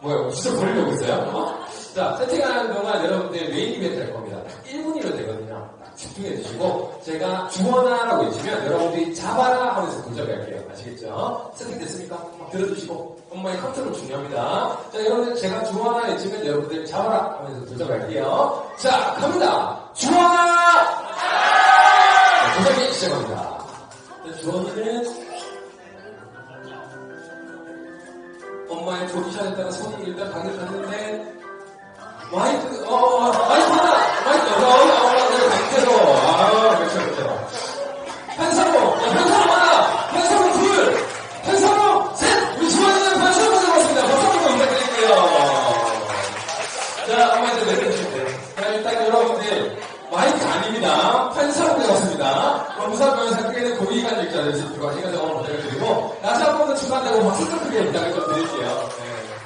뭐야, 진짜 버리려고 있어요? 어? 자, 세팅하는 동안 여러분들 메인 이벤트 할 겁니다. 딱 1분이면 되거든요. 딱 집중해 주시고, 제가 주원아라고 해주면 여러분들이 잡아라 하면서 도전할게요. 아시겠죠? 세팅 됐습니까? 막 들어주시고, 엄마의 컨트롤 중요합니다. 자, 여러분들 제가 주원아 해주면 여러분들 잡아라 하면서 도전할게요. 자, 갑니다! 주원아! 자, 도전이 시작합니다. 자, 주원이는 엄마의 따라 손이 일단 방을 갔는데 마이크 어, 어 마이크다. 마이크 어, 어, 어, 어, 네, 강제로 아 그렇죠 그렇죠. 한사로 야, 한사로 하나 한사로 둘. 한사로 셋. 우리 주원이는 한사로 가져갔습니다. 박수 한번 부탁드릴게요. 자 엄마한테 내려주시면 돼요? 자 일단 여러분들 마이크 아닙니다. 판사로 되었습니다. 검사권 상태는 고위관 일자를 지키고 하시는 점을 부탁드리고 다시 안 되고 막 힘들게 있다고 좀 드릴게요. 네.